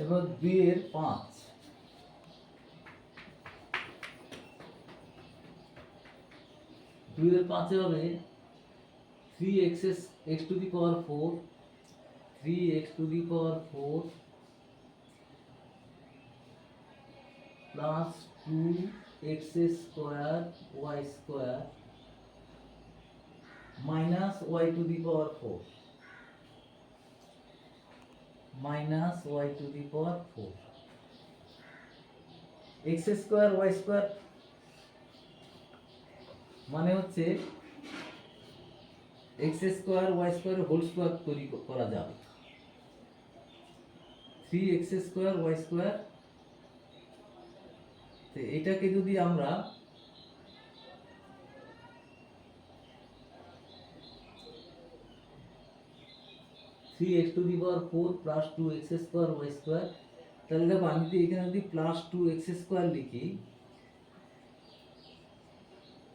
এবার দুইয়ের পাঁচ। দুইয়ের পাঁচে হবে three x x to the power four three x to the power four plus two x square y square minus y to the power four minus y to the power four x square y square মানে হচ্ছে x square y square whole square তৈরি করা যাবে। Three x square y square এটাকে যদি আমরা three x to the power four plus two x square y square তাহলে দেখো আমি যদি এখানে যদি প্লাস টু এক্স স্কোয়ার লিখি,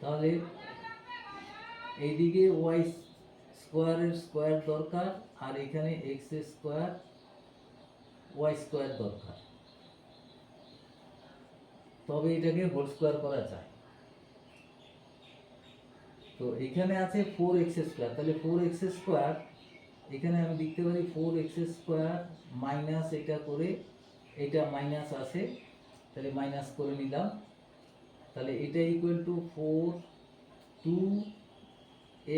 তাহলে এইদিকে ওয়াই স্কোয়ারের স্কোয়ার দরকার আর এখানে এক্স স্কোয়ার ওয়াই স্কোয়ার দরকার। তবে এটাকে হোল স্কোয়ার করা যায়। তো এখানে আছে ফোর এক্স স্কোয়ার তাহলে ফোর এক্স স্কোয়ার এখানে আমি লিখতে পারি ফোর এক্স স্কোয়ার মাইনাস এটা করে এটা মাইনাস আছে, তাহলে মাইনাস করে নিলাম। তাহলে এটা equal to four two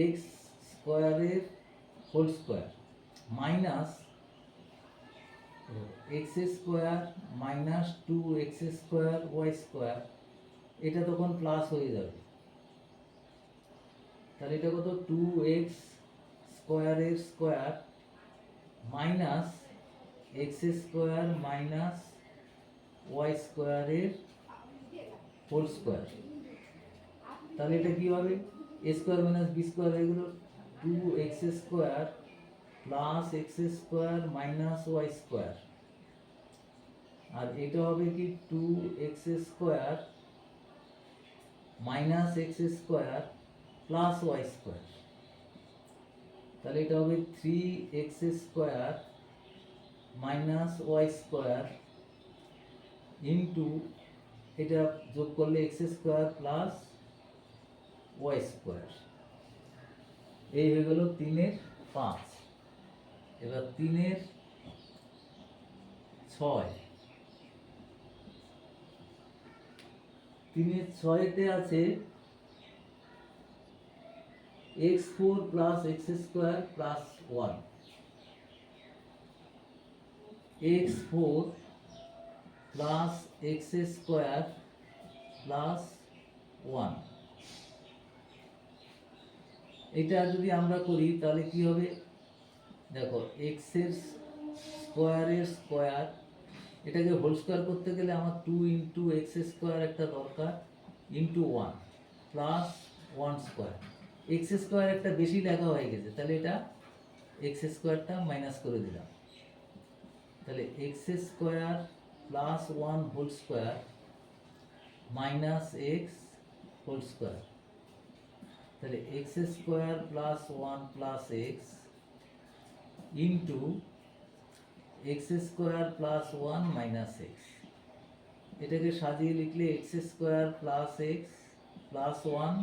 x স্কোয়ারের whole square minus x square minus two x square y square এটা তখন প্লাস হয়ে যাবে। তাহলে এটা কত? টু এক্স স্কোয়ারের square minus x square minus y স্কোয়ারের হোল স্কোয়ার। তাহলে এটা কি হবে? A square minus b square হয়ে গেল। Two x square plus x square minus y square. আর এটা হবে কি? Two x square minus x square plus y square. তাহলে এটা হবে three x square minus y square into এটা যোগ করলে x square plus y square এই হয়ে গেল তিনের পাঁচ। এবার তিনের ছয়। তিনের ছয়তে আছে x four plus x square plus one x four plus x square plus one এটা যদি আমরা করি, তাহলে কি হবে? দেখো এক্সের স্কোয়ারের স্কোয়ার এটাকে হোল স্কোয়ার করতে গেলে আমার টু ইন্টু এক্স স্কোয়ার একটা দরকার into one plus one square x square একটা বেশি লেখা হয়ে গেছে, তাহলে এটা এক্স স্কোয়ারটা মাইনাস করে দিলাম। তাহলে x square plus one whole square minus x whole square তাহলে x square plus one plus x into x square plus one minus x এটাকে সাজিয়ে লিখলে x square plus x plus one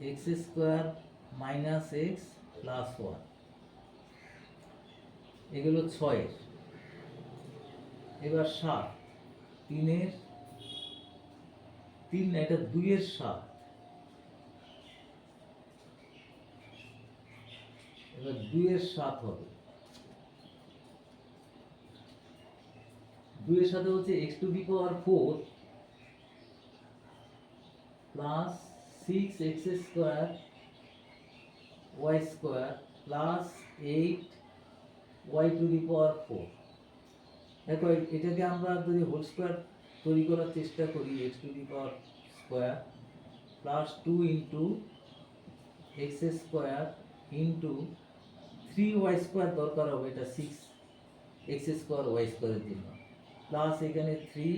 x square minus x plus one. এগুলো ছয়ের। এবার সাত, তিনের, তিন এটা দুইয়ের সাত। এবার দুইয়ের সাত হবে। দুইয়ের সাথে হচ্ছে x to the power four plus six x square y square plus eight y to the power four দেখো, এটাকে আমরা যদি হোল স্কোয়ার তৈরি করার চেষ্টা করি x to the power square plus two into x square into three y square দরকার হবে, এটা সিক্স এক্স স্কোয়ার ওয়াই স্কোয়ারের জন্য। প্লাস এখানে থ্রি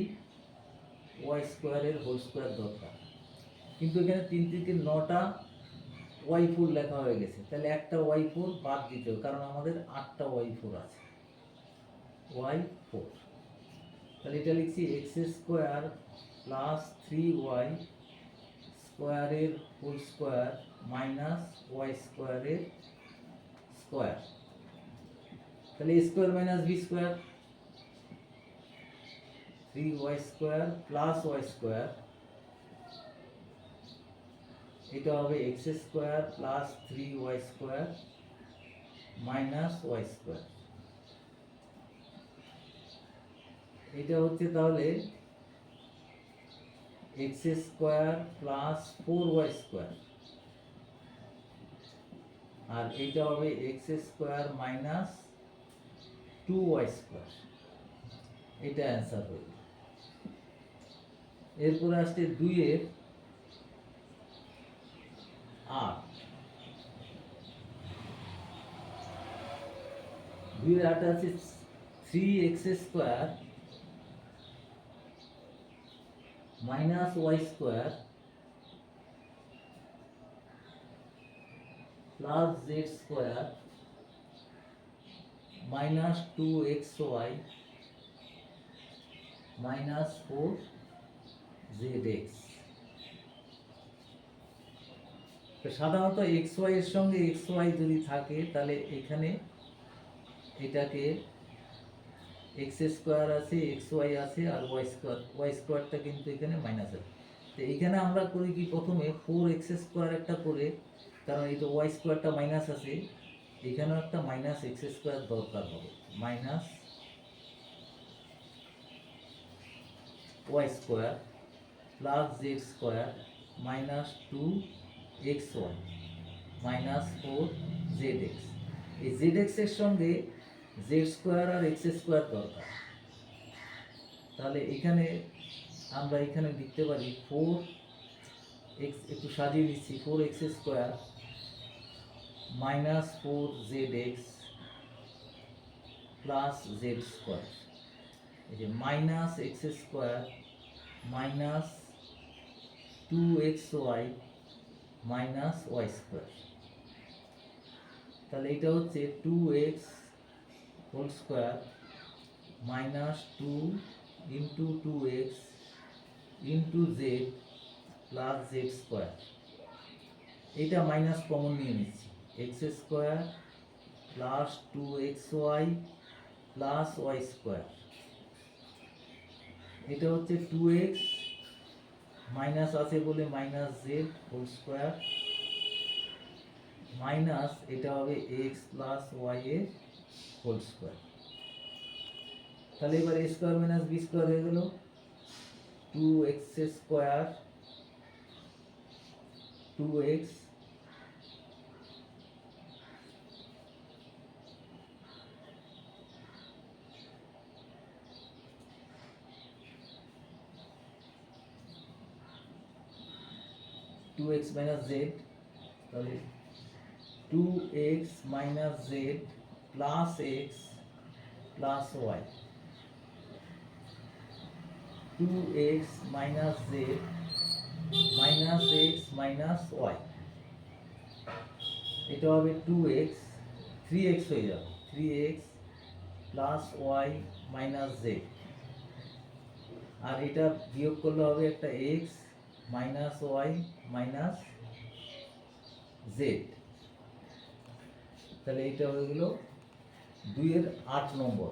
ওয়াই স্কোয়ারের হোল স্কোয়ার দরকার। কিন্তু এখানে তিন থেকে নটা ওয়াই ফোর লেখা হয়ে গেছে। তাহলে একটা ওয়াই ফোর বাদ দিতে হবে, কারণ আমাদের আটটা ওয়াই ফোর আছে। Y four. তাহলে এটা লিখছি x square plus three y স্কোয়ারের হোল স্কোয়ার মাইনাস ওয়াই স্কোয়ারের স্কোয়ার তাহলে square minus b square three y square plus y square এটা হবে x square plus three y square minus y square. এটা হচ্ছে তাহলে x square plus four y square. আর এটা হবে x square minus two y square. এটা answer হইল এরপরে আসছে দুইয়ের আট। দুইয়ের আট আছে three x square minus y square plus z square minus two x y minus four z x সাধারণত এক্স ওয়াই এর সঙ্গে এক্স ওয়াই যদি থাকে, তাহলে এখানে এটাকে এক্স স্কোয়ার আছে এক্স ওয়াই আছে আর ওয়াই স্কোয়ার ওয়াই স্কোয়ারটা কিন্তু এখানে মাইনাস আছে। তো এখানে আমরা করি কি প্রথমে ফোর এক্স স্কোয়ার একটা করে, কারণ এই তো ওয়াই স্কোয়ারটা মাইনাস আছে, এখানেও একটা মাইনাস এক্স স্কোয়ার দরকার হবে। Minus y square plus z square minus two x y minus four z x এই জেড এক্সের সঙ্গে জেড স্কোয়ার আর এক্স স্কোয়ার দরকার। তাহলে এখানে আমরা এখানে লিখতে পারি ফোর এক্স একটু সাজিয়ে দিচ্ছি four x square minus four z x plus z square এই যে minus x square minus two x y minus y square তাহলে এটা হচ্ছে two x whole square minus two into two x into z plus z square এটা minus common নিয়ে নিচ্ছি। X square plus two x y plus y square এটা হচ্ছে two x minus আছে বলে minus z whole square minus এটা হবে x plus y এর হোল স্কোয়ার তাহলে এবার a square minus b square হয়ে গেল। Two x square two x two x minus z তাহলে two x minus z plus x plus y two x minus z minus x minus y এটা হবে two x three x হয়ে যাবে। Three x plus y minus z আর এটা বিয়োগ করলে হবে একটা x minus y minus z তাহলে এটা হয়ে গেল দুইয়ের আট নম্বর।